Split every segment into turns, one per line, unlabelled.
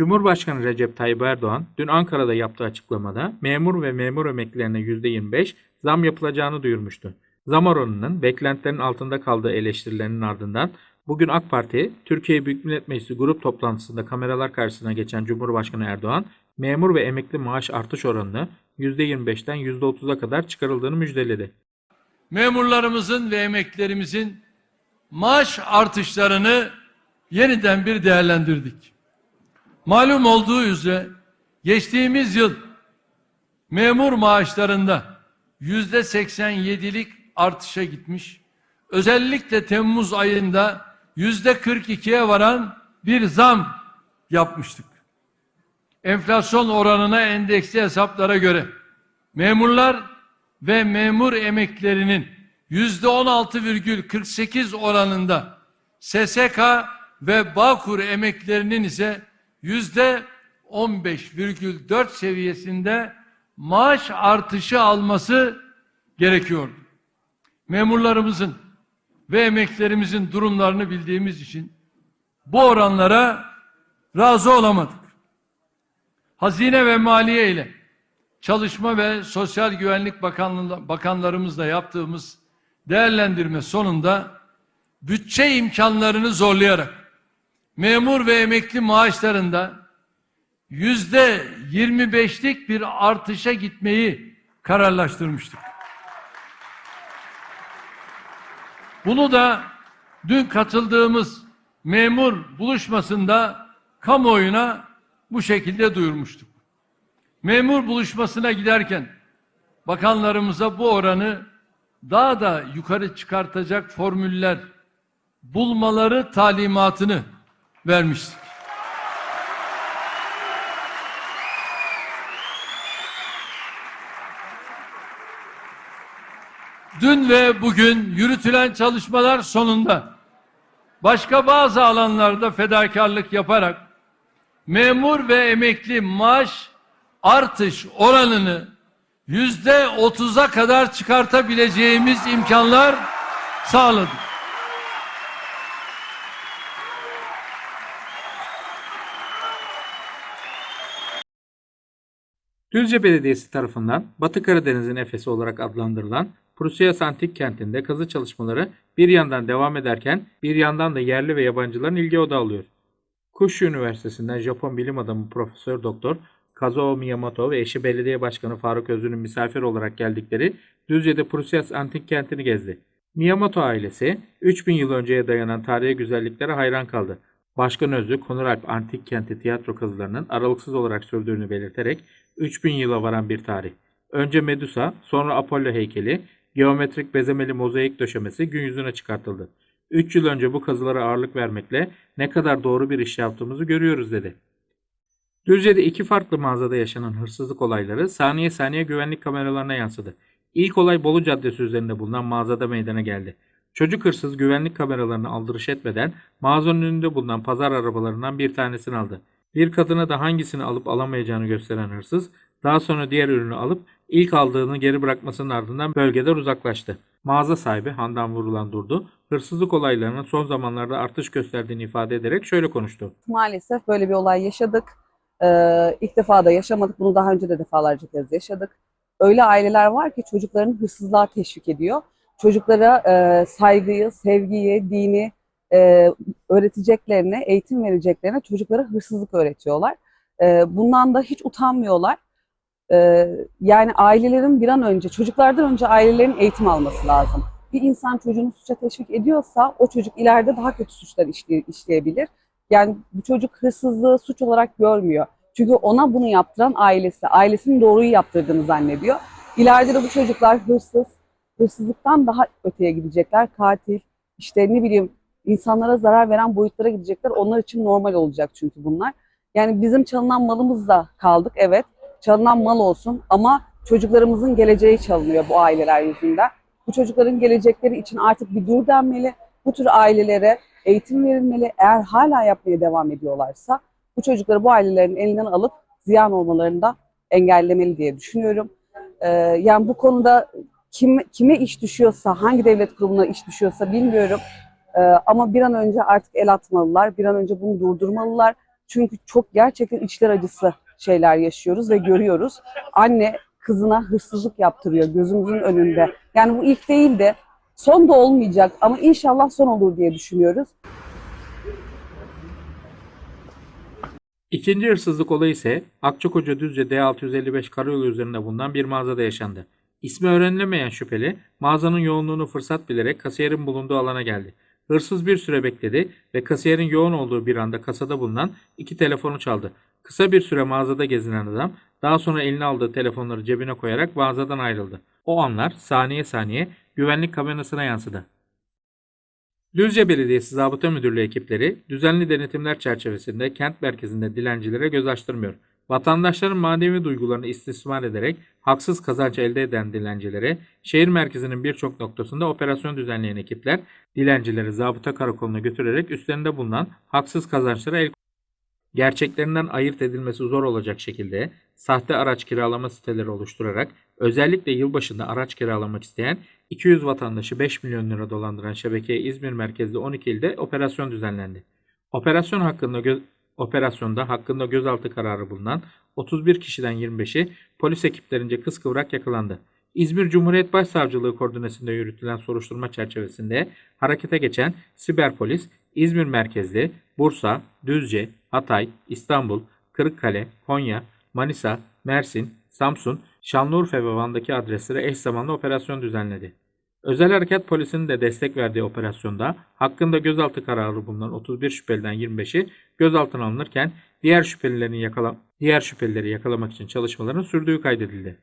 Cumhurbaşkanı Recep Tayyip Erdoğan dün Ankara'da yaptığı açıklamada memur ve memur emeklilerine %25 zam yapılacağını duyurmuştu. Zam oranının beklentilerin altında kaldığı eleştirilerinin ardından bugün AK Parti, Türkiye Büyük Millet Meclisi grup toplantısında kameralar karşısına geçen Cumhurbaşkanı Erdoğan, memur ve emekli maaş artış oranını %25'ten %30'a kadar çıkarıldığını müjdeledi.
memurlarımızın ve emeklilerimizin maaş artışlarını yeniden bir değerlendirdik. Malum olduğu üzere geçtiğimiz yıl memur maaşlarında yüzde 87'lik artışa gitmiş. Özellikle Temmuz ayında yüzde 42'ye varan bir zam yapmıştık. Enflasyon oranına endeksli hesaplara göre memurlar ve memur emeklerinin yüzde 16,48 oranında SSK ve Bağkur emeklerinin ise yüzde 15,4 seviyesinde maaş artışı alması gerekiyordu. Memurlarımızın ve emeklerimizin durumlarını bildiğimiz için bu oranlara razı olamadık. Hazine ve Maliye ile Çalışma ve Sosyal Güvenlik Bakanlığı, bakanlarımızla yaptığımız değerlendirme sonunda bütçe imkanlarını zorlayarak memur ve emekli maaşlarında yüzde 25'lik bir artışa gitmeyi kararlaştırmıştık. Bunu da dün katıldığımız memur buluşmasında kamuoyuna bu şekilde duyurmuştuk. Memur buluşmasına giderken bakanlarımıza bu oranı daha da yukarı çıkartacak formüller bulmaları talimatını vermiştik. Dün ve bugün yürütülen çalışmalar sonunda başka bazı alanlarda fedakarlık yaparak memur ve emekli maaş artış oranını yüzde otuza kadar çıkartabileceğimiz imkanlar sağladık.
Düzce Belediyesi tarafından Batı Karadeniz'in Efesi olarak adlandırılan Prusyas Antik Kenti'nde kazı çalışmaları bir yandan devam ederken bir yandan da yerli ve yabancıların ilgi odağı alıyor. Kuşu Üniversitesi'nden Japon bilim adamı Profesör Doktor Kazuo Miyamoto ve eşi belediye başkanı Faruk Özlü'nün misafir olarak geldikleri Düzce'de Prusyas Antik Kenti'ni gezdi. Miyamoto ailesi 3000 yıl önceye dayanan tarihi güzelliklere hayran kaldı. Başkan Özlü Konuralp Antik Kenti tiyatro kazılarının aralıksız olarak sürdüğünü belirterek 3000 yıla varan bir tarih. Önce Medusa, sonra Apollo heykeli, geometrik bezemeli mozaik döşemesi gün yüzüne çıkartıldı. 3 yıl önce bu kazılara ağırlık vermekle ne kadar doğru bir iş yaptığımızı görüyoruz dedi. Düzce'de iki farklı mağazada yaşanan hırsızlık olayları saniye saniye güvenlik kameralarına yansıdı. İlk olay Bolu Caddesi üzerinde bulunan mağazada meydana geldi. Çocuk hırsız güvenlik kameralarına aldırış etmeden mağazanın önünde bulunan pazar arabalarından bir tanesini aldı. Bir kadına da hangisini alıp alamayacağını gösteren hırsız daha sonra diğer ürünü alıp ilk aldığını geri bırakmasının ardından bölgeden uzaklaştı. Mağaza sahibi Handan Vurulan Durdu, hırsızlık olaylarının son zamanlarda artış gösterdiğini ifade ederek şöyle konuştu.
Maalesef böyle bir olay yaşadık. Ee, ilk defa da yaşamadık. Bunu daha önce de defalarca kez yaşadık. Öyle aileler var ki çocuklarını hırsızlığa teşvik ediyor. Çocuklara e, saygıyı, sevgiyi, dini e, öğreteceklerine, eğitim vereceklerine çocuklara hırsızlık öğretiyorlar. E, bundan da hiç utanmıyorlar. E, yani ailelerin bir an önce, çocuklardan önce ailelerin eğitim alması lazım. Bir insan çocuğunu suça teşvik ediyorsa o çocuk ileride daha kötü suçlar işley- işleyebilir. Yani bu çocuk hırsızlığı suç olarak görmüyor. Çünkü ona bunu yaptıran ailesi, ailesinin doğruyu yaptırdığını zannediyor. İleride de bu çocuklar hırsız, hırsızlıktan daha öteye gidecekler. Katil, işte ne bileyim insanlara zarar veren boyutlara gidecekler. Onlar için normal olacak çünkü bunlar. Yani bizim çalınan malımızla kaldık evet. Çalınan mal olsun ama çocuklarımızın geleceği çalınıyor bu aileler yüzünden. Bu çocukların gelecekleri için artık bir dur denmeli. Bu tür ailelere eğitim verilmeli. Eğer hala yapmaya devam ediyorlarsa bu çocukları bu ailelerin elinden alıp ziyan olmalarını da engellemeli diye düşünüyorum. Ee, yani bu konuda kim, kime iş düşüyorsa, hangi devlet kurumuna iş düşüyorsa bilmiyorum. Ee, ama bir an önce artık el atmalılar, bir an önce bunu durdurmalılar. Çünkü çok gerçekten içler acısı şeyler yaşıyoruz ve görüyoruz. Anne kızına hırsızlık yaptırıyor gözümüzün önünde. Yani bu ilk değil de son da olmayacak ama inşallah son olur diye düşünüyoruz.
İkinci hırsızlık olayı ise Akçakoca Düzce D655 karayolu üzerinde bulunan bir mağazada yaşandı. İsmi öğrenilemeyen şüpheli mağazanın yoğunluğunu fırsat bilerek kasiyerin bulunduğu alana geldi. Hırsız bir süre bekledi ve kasiyerin yoğun olduğu bir anda kasada bulunan iki telefonu çaldı. Kısa bir süre mağazada gezinen adam daha sonra eline aldığı telefonları cebine koyarak mağazadan ayrıldı. O anlar saniye saniye güvenlik kamerasına yansıdı. Düzce Belediyesi Zabıta Müdürlüğü ekipleri düzenli denetimler çerçevesinde kent merkezinde dilencilere göz açtırmıyor. Vatandaşların manevi duygularını istismar ederek haksız kazanç elde eden dilencilere şehir merkezinin birçok noktasında operasyon düzenleyen ekipler dilencileri zabıta karakoluna götürerek üstlerinde bulunan haksız kazançlara el gerçeklerinden ayırt edilmesi zor olacak şekilde sahte araç kiralama siteleri oluşturarak özellikle yılbaşında araç kiralamak isteyen 200 vatandaşı 5 milyon lira dolandıran şebekeye İzmir merkezli 12 ilde operasyon düzenlendi. Operasyon hakkında operasyonda hakkında gözaltı kararı bulunan 31 kişiden 25'i polis ekiplerince kıskıvrak yakalandı. İzmir Cumhuriyet Başsavcılığı koordinesinde yürütülen soruşturma çerçevesinde harekete geçen siber polis İzmir merkezli Bursa, Düzce, Hatay, İstanbul, Kırıkkale, Konya, Manisa, Mersin, Samsun, Şanlıurfa ve Van'daki adreslere eş zamanlı operasyon düzenledi. Özel Harekat Polisi'nin de destek verdiği operasyonda hakkında gözaltı kararı bulunan 31 şüpheliden 25'i gözaltına alınırken diğer yakala diğer şüphelileri yakalamak için çalışmaların sürdüğü kaydedildi.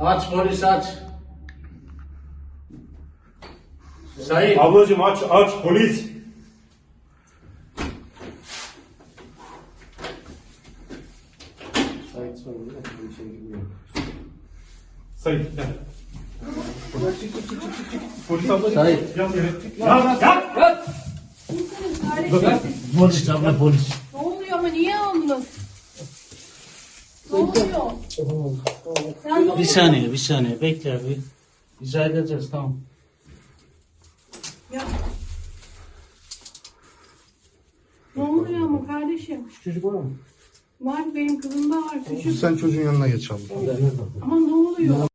Aç polis aç. Sayın.
Ablacım aç aç polis.
Sayın sorumlu. Bir şey bilmiyor.
Gel. Polis ablacım.
Sayın.
Yat yere. Yat yat.
Polis abla polis.
Ne oluyor ama niye aldın? Ne oluyor?
Bir saniye bir saniye bekle abi. İzah edeceğiz tamam.
Ne oluyor ama kardeşim?
Çocuk var mı?
Var benim kızım da var küçük.
Sen çocuğun yanına geç abla.
Ama ne oluyor?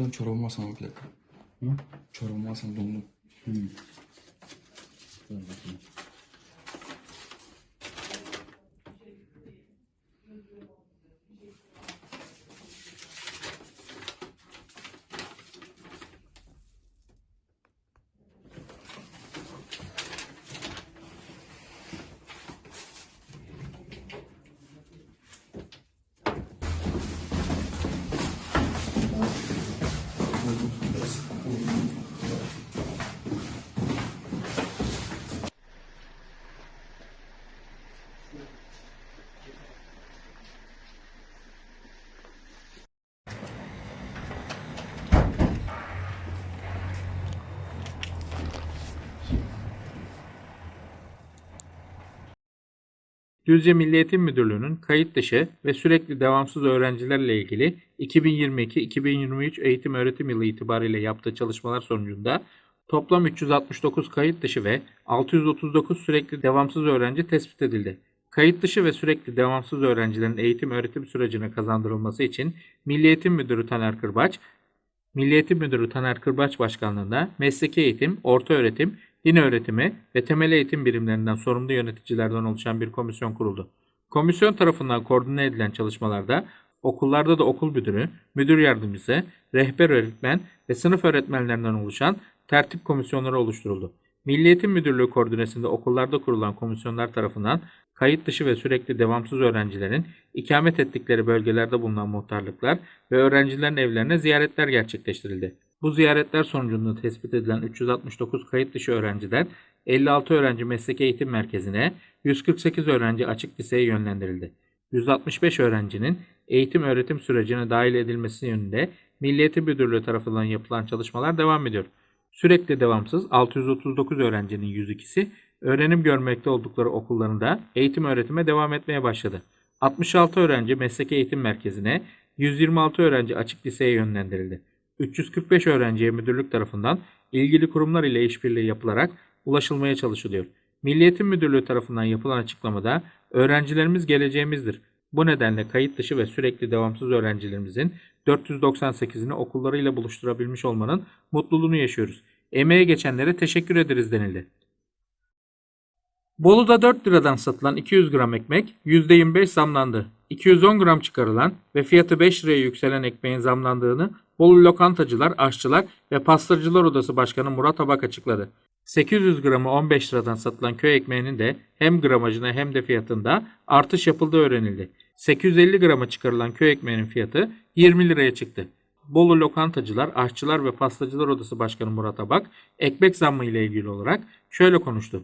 Şu an çorabımı alsana bir dakika. Hı? Çorabımı alsana dondum.
Düzce Milli Eğitim Müdürlüğü'nün kayıt dışı ve sürekli devamsız öğrencilerle ilgili 2022-2023 eğitim öğretim yılı itibariyle yaptığı çalışmalar sonucunda toplam 369 kayıt dışı ve 639 sürekli devamsız öğrenci tespit edildi. Kayıt dışı ve sürekli devamsız öğrencilerin eğitim öğretim sürecine kazandırılması için Milli Eğitim Müdürü Taner Kırbaç, Milli Eğitim Müdürü Taner Kırbaç Başkanlığında mesleki eğitim, orta öğretim, din öğretimi ve temel eğitim birimlerinden sorumlu yöneticilerden oluşan bir komisyon kuruldu. Komisyon tarafından koordine edilen çalışmalarda okullarda da okul müdürü, müdür yardımcısı, rehber öğretmen ve sınıf öğretmenlerinden oluşan tertip komisyonları oluşturuldu. Milli Eğitim Müdürlüğü koordinesinde okullarda kurulan komisyonlar tarafından kayıt dışı ve sürekli devamsız öğrencilerin ikamet ettikleri bölgelerde bulunan muhtarlıklar ve öğrencilerin evlerine ziyaretler gerçekleştirildi. Bu ziyaretler sonucunda tespit edilen 369 kayıt dışı öğrenciden 56 öğrenci mesleki eğitim merkezine, 148 öğrenci açık liseye yönlendirildi. 165 öğrencinin eğitim öğretim sürecine dahil edilmesi yönünde Milli Eğitim Müdürlüğü tarafından yapılan çalışmalar devam ediyor. Sürekli devamsız 639 öğrencinin 102'si öğrenim görmekte oldukları okullarında eğitim öğretime devam etmeye başladı. 66 öğrenci mesleki eğitim merkezine, 126 öğrenci açık liseye yönlendirildi. 345 öğrenciye müdürlük tarafından ilgili kurumlar ile işbirliği yapılarak ulaşılmaya çalışılıyor. Milli Eğitim Müdürlüğü tarafından yapılan açıklamada öğrencilerimiz geleceğimizdir. Bu nedenle kayıt dışı ve sürekli devamsız öğrencilerimizin 498'ini okullarıyla buluşturabilmiş olmanın mutluluğunu yaşıyoruz. Emeğe geçenlere teşekkür ederiz denildi. Bolu'da 4 liradan satılan 200 gram ekmek %25 zamlandı. 210 gram çıkarılan ve fiyatı 5 liraya yükselen ekmeğin zamlandığını Bolu Lokantacılar, Aşçılar ve Pastırcılar Odası Başkanı Murat Abak açıkladı. 800 gramı 15 liradan satılan köy ekmeğinin de hem gramajına hem de fiyatında artış yapıldığı öğrenildi. 850 grama çıkarılan köy ekmeğinin fiyatı 20 liraya çıktı. Bolu Lokantacılar, Aşçılar ve Pastacılar Odası Başkanı Murat Abak ekmek zammı ile ilgili olarak şöyle konuştu.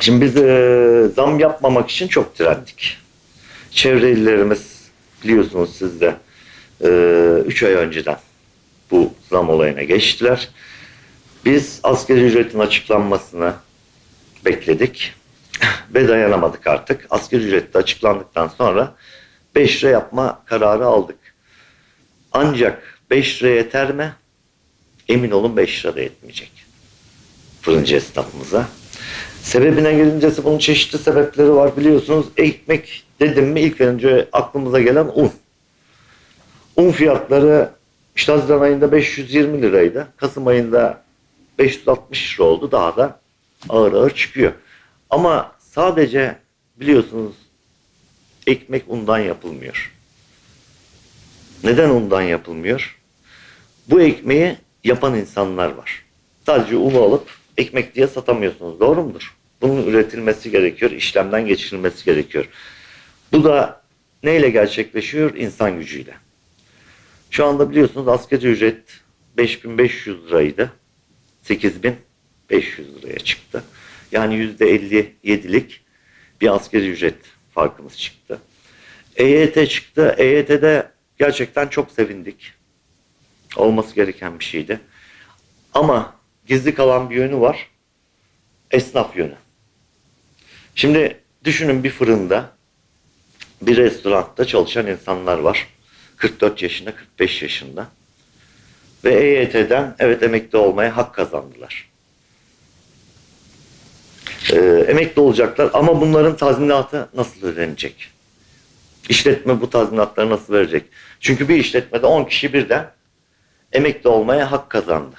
Şimdi biz e, zam yapmamak için çok direndik. Çevre illerimiz biliyorsunuz siz de 3 ay önceden bu zam olayına geçtiler. Biz asgari ücretin açıklanmasını bekledik ve dayanamadık artık. Asgari ücret de açıklandıktan sonra 5 lira yapma kararı aldık. Ancak 5 lira yeter mi? Emin olun 5 lira da yetmeyecek. Fırıncı esnafımıza. Sebebine gelince bunun çeşitli sebepleri var biliyorsunuz. Ekmek dedim mi ilk önce aklımıza gelen un. Un fiyatları işte Haziran ayında 520 liraydı. Kasım ayında 560 lira oldu. Daha da ağır ağır çıkıyor. Ama sadece biliyorsunuz ekmek undan yapılmıyor. Neden undan yapılmıyor? Bu ekmeği yapan insanlar var. Sadece unu alıp ekmek diye satamıyorsunuz. Doğru mudur? Bunun üretilmesi gerekiyor, işlemden geçirilmesi gerekiyor. Bu da neyle gerçekleşiyor? İnsan gücüyle. Şu anda biliyorsunuz asgari ücret 5500 liraydı. 8500 liraya çıktı. Yani %57'lik bir asgari ücret farkımız çıktı. EYT çıktı. EYT'de gerçekten çok sevindik. Olması gereken bir şeydi. Ama gizli kalan bir yönü var. Esnaf yönü. Şimdi düşünün bir fırında, bir restoranda çalışan insanlar var. 44 yaşında, 45 yaşında. Ve EYT'den evet emekli olmaya hak kazandılar. Ee, emekli olacaklar ama bunların tazminatı nasıl ödenecek? İşletme bu tazminatları nasıl verecek? Çünkü bir işletmede 10 kişi birden emekli olmaya hak kazandı.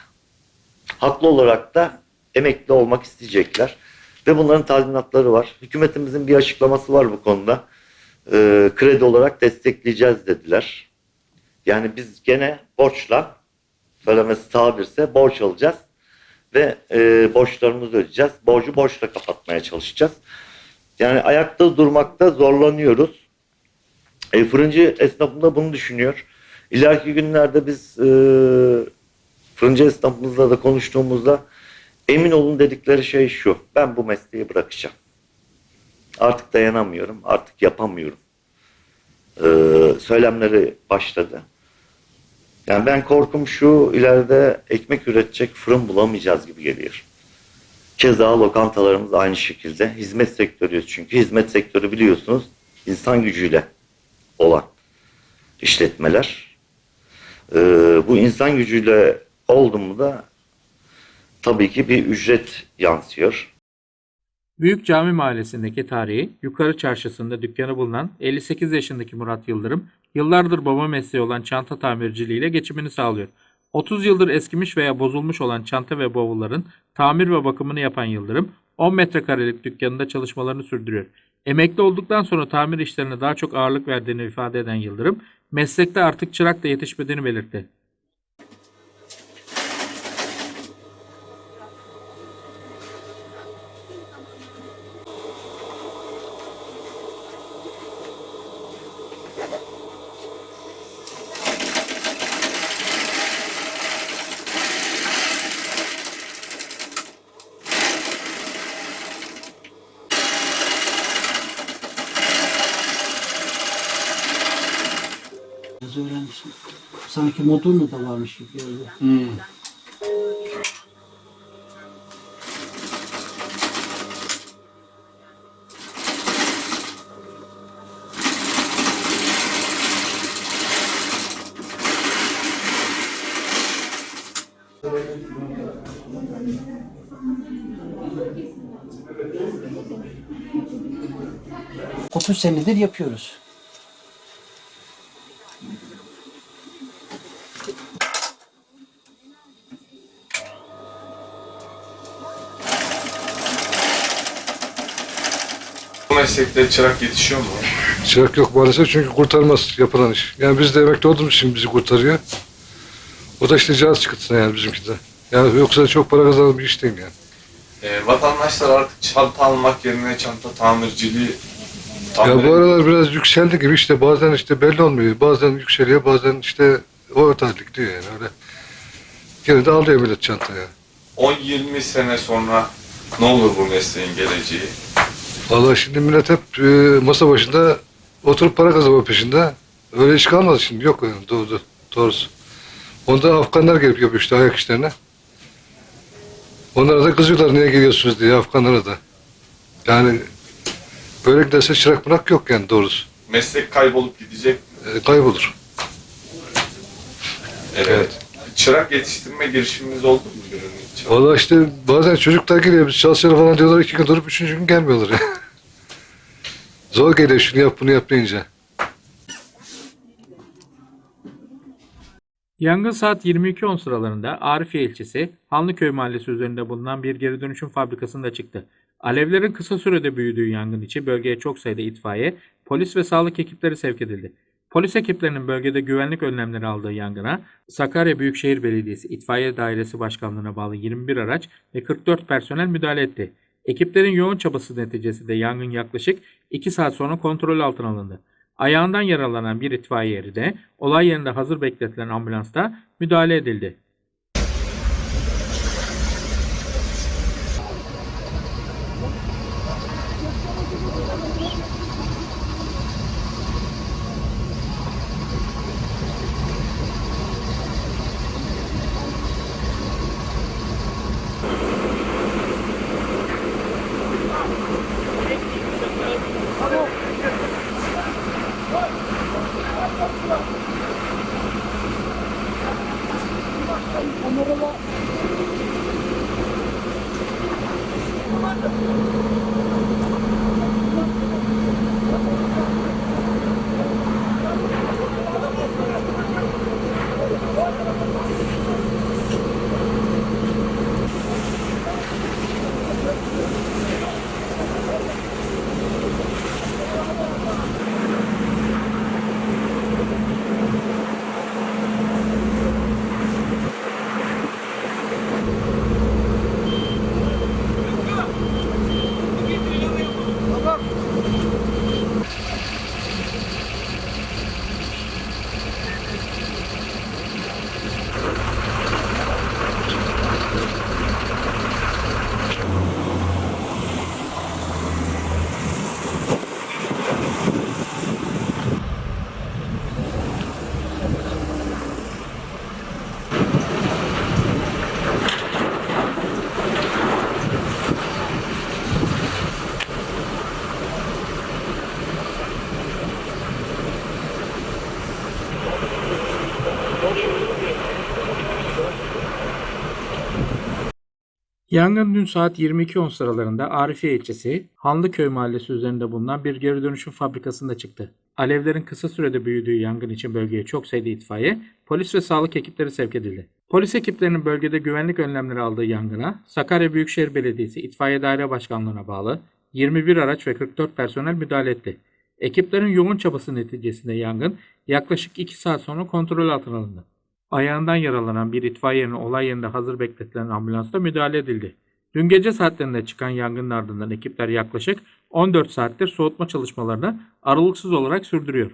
Haklı olarak da emekli olmak isteyecekler. Ve bunların tazminatları var. Hükümetimizin bir açıklaması var bu konuda. Ee, kredi olarak destekleyeceğiz dediler. Yani biz gene borçla, söylemesi tabirse borç alacağız ve e, borçlarımızı ödeyeceğiz. Borcu borçla kapatmaya çalışacağız. Yani ayakta durmakta zorlanıyoruz. E, fırıncı esnafında bunu düşünüyor. İleriki günlerde biz e, fırıncı esnafımızla da konuştuğumuzda emin olun dedikleri şey şu. Ben bu mesleği bırakacağım. Artık dayanamıyorum. Artık yapamıyorum. E, söylemleri başladı. Yani ben korkum şu ileride ekmek üretecek fırın bulamayacağız gibi geliyor. Keza lokantalarımız aynı şekilde. Hizmet sektörüyüz çünkü. Hizmet sektörü biliyorsunuz insan gücüyle olan işletmeler. Ee, bu insan gücüyle oldu mu da tabii ki bir ücret yansıyor.
Büyük Cami Mahallesi'ndeki tarihi Yukarı Çarşısı'nda dükkanı bulunan 58 yaşındaki Murat Yıldırım, yıllardır baba mesleği olan çanta tamirciliğiyle geçimini sağlıyor. 30 yıldır eskimiş veya bozulmuş olan çanta ve bavulların tamir ve bakımını yapan Yıldırım, 10 metrekarelik dükkanında çalışmalarını sürdürüyor. Emekli olduktan sonra tamir işlerine daha çok ağırlık verdiğini ifade eden Yıldırım, meslekte artık çırak da yetişmediğini belirtti.
Biraz öğrenmişim. Sanki Modurnu da varmış gibi geldi. Otuz senedir yapıyoruz.
Meslekte çırak yetişiyor mu?
Çırak yok maalesef çünkü kurtarmaz yapılan iş. Yani biz de emekli olduğumuz için bizi kurtarıyor. O da işte cihaz çıkıntısına yani bizimki de. Yani yoksa çok para kazanan bir iş değil yani.
Ee, vatandaşlar artık çanta almak yerine çanta tamirciliği tamir
Ya bu aralar biraz yükseldi gibi işte bazen işte belli olmuyor. Bazen yükseliyor bazen işte ortalık diyor yani öyle. Yine de alıyor millet çantaya.
10-20 sene sonra ne olur bu mesleğin geleceği?
Vallahi şimdi millet hep e, masa başında oturup para kazanma peşinde. Öyle iş kalmadı şimdi yok yani doğru, doğrusu. Onda Afganlar gelip yapıyor işte ayak işlerini. Onlara da kızıyorlar niye geliyorsunuz diye Afganlara da. Yani böyle giderse çırak bırak yok yani doğrusu.
Meslek kaybolup gidecek?
E, kaybolur.
Evet. Çırak yetiştirme girişiminiz oldu mu?
Vallahi işte bazen çocuklar geliyor biz çalışalım falan diyorlar iki gün durup üçüncü gün gelmiyorlar ya. Zor geliyor şunu yap bunu yap deyince.
Yangın saat 22.10 sıralarında Arifiye ilçesi Hanlıköy mahallesi üzerinde bulunan bir geri dönüşüm fabrikasında çıktı. Alevlerin kısa sürede büyüdüğü yangın için bölgeye çok sayıda itfaiye, polis ve sağlık ekipleri sevk edildi. Polis ekiplerinin bölgede güvenlik önlemleri aldığı yangına Sakarya Büyükşehir Belediyesi İtfaiye Dairesi Başkanlığı'na bağlı 21 araç ve 44 personel müdahale etti. Ekiplerin yoğun çabası neticesinde yangın yaklaşık 2 saat sonra kontrol altına alındı. Ayağından yaralanan bir itfaiye eri de olay yerinde hazır bekletilen ambulansta müdahale edildi. Yangın dün saat 22.10 sıralarında Arifiye ilçesi Hanlıköy mahallesi üzerinde bulunan bir geri dönüşüm fabrikasında çıktı. Alevlerin kısa sürede büyüdüğü yangın için bölgeye çok sayıda itfaiye, polis ve sağlık ekipleri sevk edildi. Polis ekiplerinin bölgede güvenlik önlemleri aldığı yangına Sakarya Büyükşehir Belediyesi İtfaiye Daire Başkanlığı'na bağlı 21 araç ve 44 personel müdahale etti. Ekiplerin yoğun çabası neticesinde yangın yaklaşık 2 saat sonra kontrol altına alındı. Ayağından yaralanan bir itfaiyenin olay yerinde hazır bekletilen ambulansla müdahale edildi. Dün gece saatlerinde çıkan yangının ardından ekipler yaklaşık 14 saattir soğutma çalışmalarını aralıksız olarak sürdürüyor.